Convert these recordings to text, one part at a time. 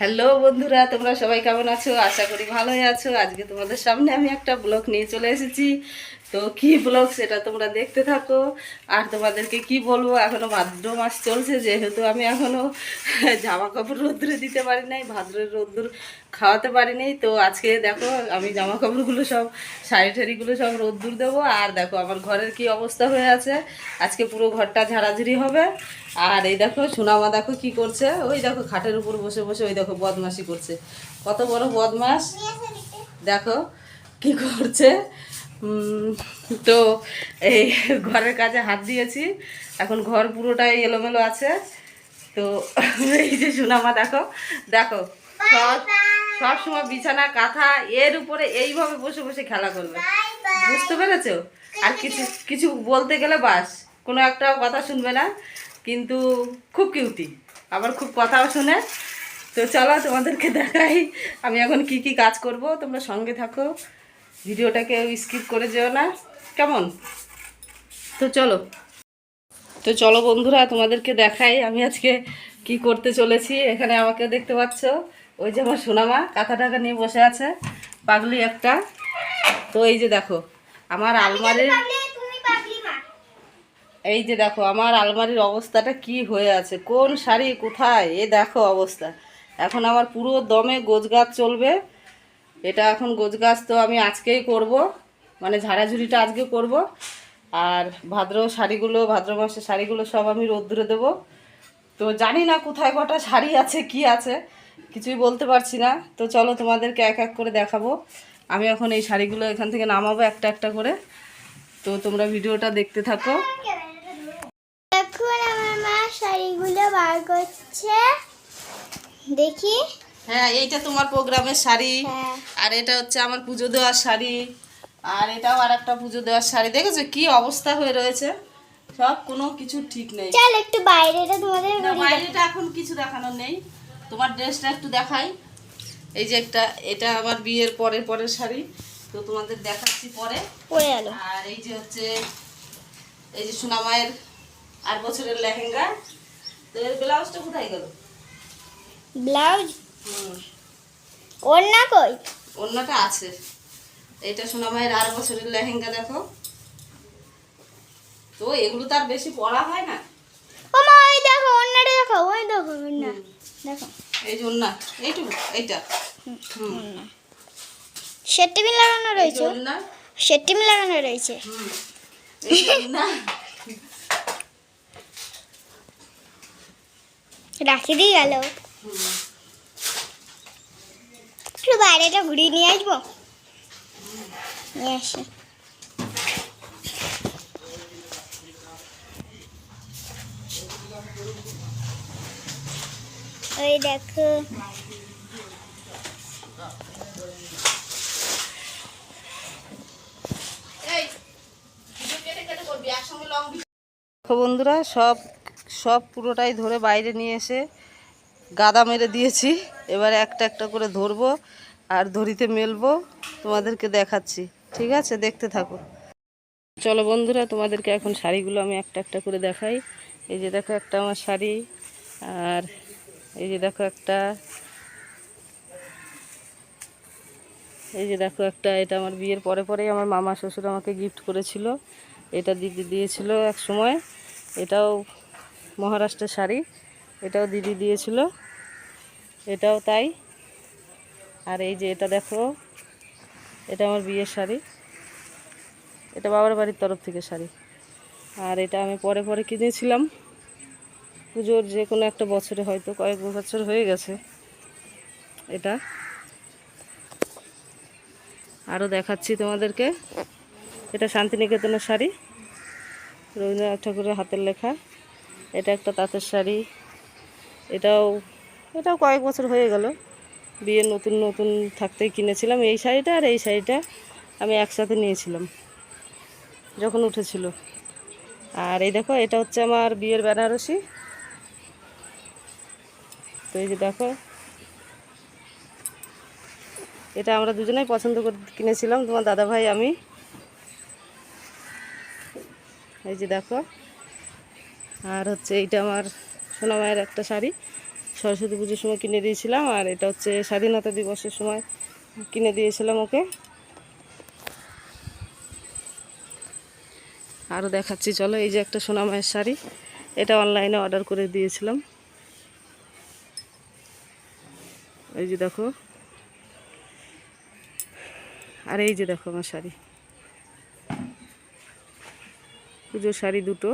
Hello বন্ধুরা, তোমরা সবাই কেমন আছো? আশা করি ভালোই আছো। আজকে তোমাদের সামনে আমি একটা ব্লগ নিয়ে চলে এসেছি। তো কি ব্লগ সেটা তোমরা দেখতে থাকো। আর তোমাদেরকে কি বলব এখনও ভাদ্র মাস চলছে, যেহেতু আমি এখনও জামা কাপড় রোদ্রে দিতে পারি নাই, ভাদ্রের রোদ্দুর খাওয়াতে পারিনি। তো আজকে দেখো আমি জামা কাপড়গুলো সব শাড়ি ঠাড়িগুলো সব রোদ্দুর দেবো। আর দেখো আমার ঘরের কি অবস্থা হয়ে আছে। আজকে পুরো ঘরটা ঝাড়াঝুড়ি হবে। আর এই দেখো সোনামা দেখো কি করছে। ওই দেখো খাটের উপর বসে বসে ওই দেখো বদমাশি করছে। কত বড় বদমাস দেখো কি করছে। তো এই ঘরের কাজে হাত দিয়েছি। এখন ঘর পুরোটাই এলোমেলো আছে। তো এই যে সোনামা দেখো দেখো সব সব সময় বিছানা, কাঁথা, এর উপরে এইভাবে বসে বসে খেলা করবে। বুঝতে পেরেছ? আর কিছু কিছু বলতে গেলে বাস, কোনো একটা কথা শুনবে না, কিন্তু খুব কিউটি। আবার খুব কথাও শুনে। তো চলো তোমাদেরকে দেখাই, আমি এখন কি কি কাজ করব, তোমরা সঙ্গে থাকো। ভিডিওটাকে স্কিপ করে যেও না। কেমন? তো চলো। তো চলো বন্ধুরা, তোমাদেরকে দেখাই আমি আজকে কি করতে চলেছি। এখানে আমাকে দেখতে পাচ্ছ। ওই যে আমার সোনামা কাঁথা টাকা নিয়ে বসে আছে পাগলি একটা। তো এই যে দেখো আমার আলমারির এই যে দেখো আমার আলমারির অবস্থাটা কি হয়ে আছে কোন শাড়ি কোথায়? এ দেখো অবস্থা। এখন আমার পুরো দমে গোছগাছ চলবে। এটা এখন গোছগাছ তো আমি আজকেই করব মানে ঝাড়াঝুড়িটা আজকে করব। আর ভাদ্র শাড়িগুলো ভাদ্র মাসের শাড়িগুলো সব আমি রোদ্দুরে দেবো। তো জানি না কোথায় কটা শাড়ি আছে কি আছে। কিছুই বলতে পারছি না। তো চলো তোমাদেরকে এক এক করে দেখাবো। আমি এখন এই শাড়িগুলো এখান থেকে নামাবো একটা একটা করে। তো তোমরা ভিডিওটা দেখতে থাকো। এখন আমার মা শাড়িগুলো বার করছে। দেখি। হ্যাঁ এইটা তোমার প্রোগ্রামের শাড়ি। হ্যাঁ। আর এটা হচ্ছে আমার পুজো দেওয়ার শাড়ি। আর এটাও আর একটা পুজো দেওয়ার শাড়ি। দেখেছ কি অবস্থা হয়ে রয়েছে? সব কোনো কিছু ঠিক নেই। চল একটু বাইরেটা তোমাদের বাইরেটা এখন কিছু দেখানোর নেই। তোমার ড্রেসটা একটু দেখাই। এই যে একটা এটা আমার বিয়ের পরের পরের শাড়ি। তো তোমাদের দেখাচ্ছি পরে। আর এই যে হচ্ছে এই যে সোনামায়ের আট বছরের লেহেঙ্গা। তো এর ব্লাউজটা কোথায় গেল? ব্লাউজ? হুম। কই? অন্যটা আছে। এটা সোনামায়ের আট বছরের লেহেঙ্গা দেখো। তো এগুলো তো আর বেশি পড়া হয় না ও মা ওই দেখো অন্যটা দেখো ওই দেখো অন্য দেখো এই যে অন্য এইটুকু এইটা। হুম। টেবিল লাগানো রয়েছে। অন্য সেট টেবিল লাগানো রয়েছে রাখি দিয়ে গেল। একটু বাইরেটা ঘুরিয়ে নিয়ে আসব? নিয়ে আসি। ওই দেখো। দেখো বন্ধুরা সব সব পুরোটাই ধরে বাইরে নিয়ে এসে গাদা মেরে দিয়েছি। এবারে একটা একটা করে ধরবো আর ধরিতে মেলবো তোমাদেরকে দেখাচ্ছি। ঠিক আছে? দেখতে থাকো। চলো বন্ধুরা তোমাদেরকে এখন শাড়িগুলো আমি একটা একটা করে দেখাই। এই যে দেখো একটা আমার শাড়ি, আর এই যে দেখো একটা, এই যে দেখো একটা, এটা আমার বিয়ের পরে পরেই আমার মামা শ্বশুর আমাকে গিফট করেছিল। এটা দিদি দিয়েছিল এক সময় এটাও মহারাষ্ট্রের শাড়ি, এটাও দিদি দিয়েছিল। এটাও তাই। আর এই যে এটা দেখো, এটা আমার বিয়ের শাড়ি। এটা বাবার বাড়ির তরফ থেকে শাড়ি। আর এটা আমি পরে পরে কিনেছিলাম। পুজোর যে কোনো একটা বছরে হয়তো কয়েক বছর হয়ে গেছে এটা। আরও দেখাচ্ছি তোমাদেরকে। এটা শান্তিনিকেতনের শাড়ি, রবীন্দ্রনাথ ঠাকুরের হাতের লেখা। এটা একটা তাঁতের শাড়ি। এটাও এটাও কয়েক বছর হয়ে গেল। বিয়ে নতুন নতুন থাকতেই কিনেছিলাম এই শাড়িটা আর এই শাড়িটা আমি একসাথে নিয়েছিলাম। যখন উঠেছিল। আর এই দেখো, এটা হচ্ছে আমার বিয়ের বেনারসি। তো এই যে দেখো, এটা আমরা দুজনেই পছন্দ করে, কিনেছিলাম, তোমার দাদা ভাই আমি। এই যে দেখো, আর হচ্ছে এইটা আমার সোনামায়ের একটা শাড়ি। সরস্বতী পুজোর সময় কিনে দিয়েছিলাম, আর এটা হচ্ছে স্বাধীনতা দিবসের সময় কিনে দিয়েছিলাম ওকে। আরও দেখাচ্ছি, চলো এই যে একটা সোনামায়ের শাড়ি। এটা অনলাইনে অর্ডার করে দিয়েছিলাম। এই যে দেখো। আর এই যে দেখো আমার শাড়ি। পুজোর শাড়ি দুটো।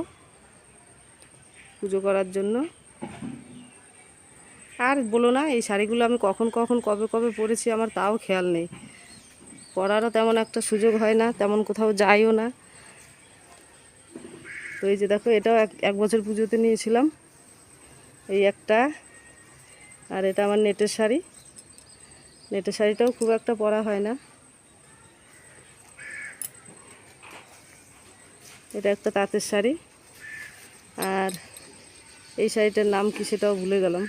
পুজো করার জন্য। আর বলো না, এই শাড়িগুলো আমি কখন কখন, কবে কবে পরেছি আমার তাও খেয়াল নেই। পরারও তেমন একটা সুযোগ হয় না, তেমন কোথাও যাইও না। তো এই যে দেখো, এটাও এক এক বছর পুজোতে নিয়েছিলাম। এই একটা। আর এটা আমার নেটের শাড়ি। নেটের শাড়িটাও খুব একটা পরা হয় না। এটা একটা তাঁতের শাড়ি। আর এই শাড়িটার নাম কি সেটাও ভুলে গেলাম।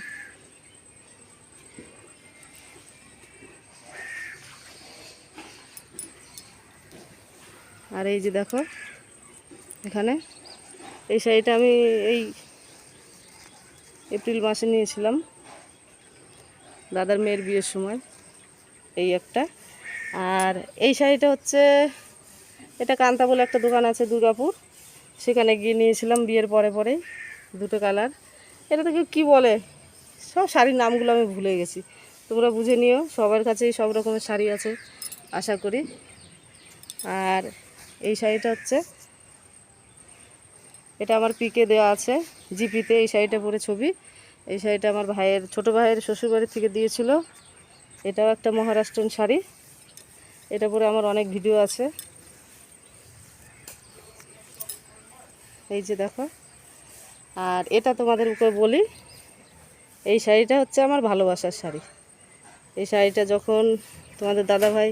আর এই যে দেখো, এখানে এই শাড়িটা আমি এই এপ্রিল মাসে নিয়েছিলাম। দাদার মেয়ের বিয়ের সময় এই একটা। আর এই শাড়িটা হচ্ছে, এটা কান্তা বলে একটা দোকান আছে দুর্গাপুর। সেখানে গিয়ে নিয়েছিলাম বিয়ের পরে পরে দুটো কালার। এটা থেকে কি বলে? সব শাড়ির নামগুলো আমি ভুলে গেছি। তোমরা বুঝে নিও, সবার কাছেই সব রকমের শাড়ি আছে, আশা করি। আর এই শাড়িটা হচ্ছে এটা আমার পিকে দেওয়া আছে, জিপিতে, এই শাড়িটা পরে ছবি। এই শাড়িটা আমার ভাইয়ের, ছোট ভাইয়ের শ্বশুরবাড়ি থেকে দিয়েছিল। এটাও একটা মহারাষ্ট্রন শাড়ি। এটা পরে আমার অনেক ভিডিও আছে। এই যে দেখো। আর এটা তোমাদের উপরে বলি, এই শাড়িটা হচ্ছে আমার ভালোবাসার শাড়ি। এই শাড়িটা যখন তোমাদের দাদা ভাই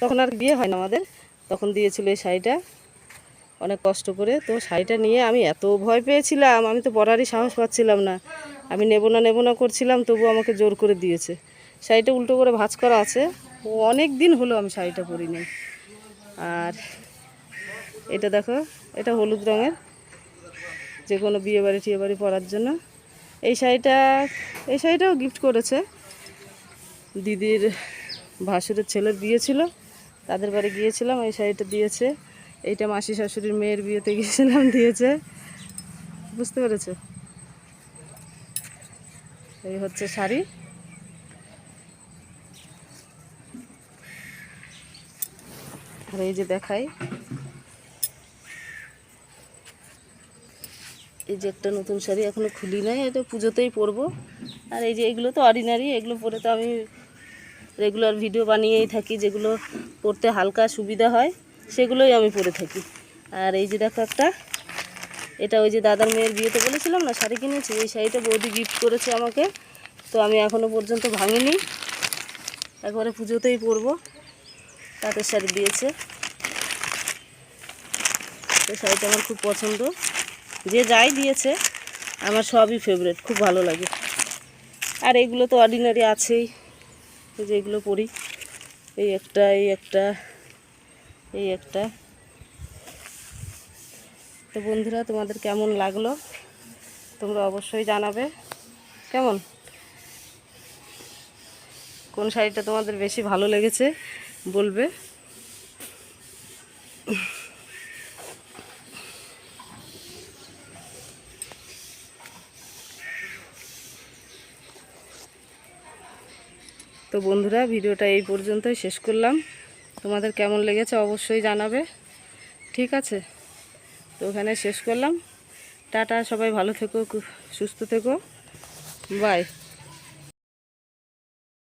তখন আর বিয়ে হয় না আমাদের, তখন দিয়েছিল এই শাড়িটা। অনেক কষ্ট করে। তো শাড়িটা নিয়ে আমি এত ভয় পেয়েছিলাম, আমি তো পরারই সাহস পাচ্ছিলাম না। আমি নেব না নেব না করছিলাম তবু আমাকে জোর করে দিয়েছে। শাড়িটা উল্টো করে ভাঁজ করা আছে। ও অনেক দিন হলো আমি শাড়িটা পরিনি। আর এটা দেখো, এটা হলুদ রঙের। যে কোনো বিয়ে বাড়ি, টিয়ে বাড়ি পরার জন্য। এই শাড়িটা, এই শাড়িটাও গিফট করেছে। দিদির ভাসুরের ছেলের বিয়ে ছিল, তাদের বাড়ি গিয়েছিলাম, এই শাড়িটা দিয়েছে। এইটা মাসি শাশুড়ির মেয়ের বিয়েতে গিয়েছিলাম, দিয়েছে। বুঝতে পেরেছ? এই হচ্ছে শাড়ি। আর এই যে দেখাই। এই যে একটা নতুন শাড়ি এখনও খুলি নাই, এটা পুজোতেই পরবো। আর এই যে এগুলো তো অর্ডিনারি এগুলো পরে তো আমি রেগুলার ভিডিও বানিয়েই থাকি, যেগুলো পরতে হালকা সুবিধা হয়। সেগুলোই আমি পরে থাকি। আর এই যে দেখো একটা, এটা ওই যে দাদার মেয়ের বিয়েতে বলেছিলাম না, শাড়ি কিনেছি, এই শাড়িটা বৌদি গিফট করেছে আমাকে। তো আমি এখনও পর্যন্ত ভাঙিনি। একবারে পুজোতেই পরবো। তাঁতের শাড়ি দিয়েছে। এই শাড়িটা আমার খুব পছন্দ। যে যাই দিয়েছে, আমার সবই ফেভারেট খুব ভালো লাগে। আর এগুলো তো অর্ডিনারি আছেই। যে এগুলো পরি। এই একটা এই একটা। এই একটা। তো বন্ধুরা, তোমাদের কেমন লাগল? তোমরা অবশ্যই জানাবে। কেমন? কোন শাড়িটা তোমাদের বেশি ভালো লেগেছে বলবে? তো বন্ধুরা, ভিডিওটা এই পর্যন্তই শেষ করলাম। তোমাদের কেমন লেগেছে অবশ্যই জানাবে। ঠিক আছে? তো ওখানে শেষ করলাম। টাটা, সবাই ভালো থেকো, সুস্থ থেকো। বাই